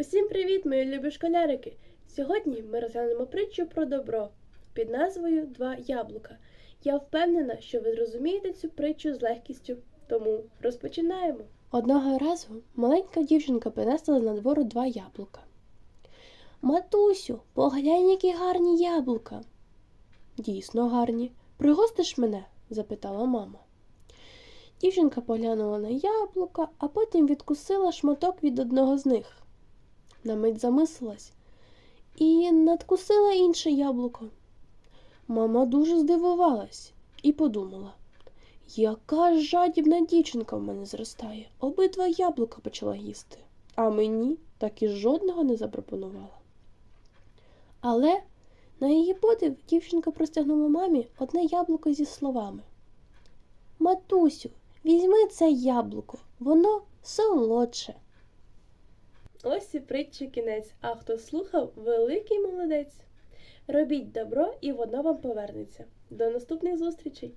Усім привіт, мої любі школярики! Сьогодні ми розглянемо притчу про добро під назвою Два яблука. Я впевнена, що ви зрозумієте цю притчу з легкістю, тому розпочинаємо. Одного разу маленька дівчинка принесла на двору два яблука. Матусю, поглянь, які гарні яблука. Дійсно гарні. Пригостиш мене? запитала мама. Дівчинка поглянула на яблука, а потім відкусила шматок від одного з них. На мить замислилась і надкусила інше яблуко. Мама дуже здивувалась і подумала, яка жадібна дівчинка в мене зростає. Обидва яблука почала їсти, а мені так і жодного не запропонувала. Але на її подив дівчинка простягнула мамі одне яблуко зі словами. Матусю, візьми це яблуко, воно солодше. Ось і притчі кінець, а хто слухав, великий молодець. Робіть добро, і воно вам повернеться. До наступних зустрічей!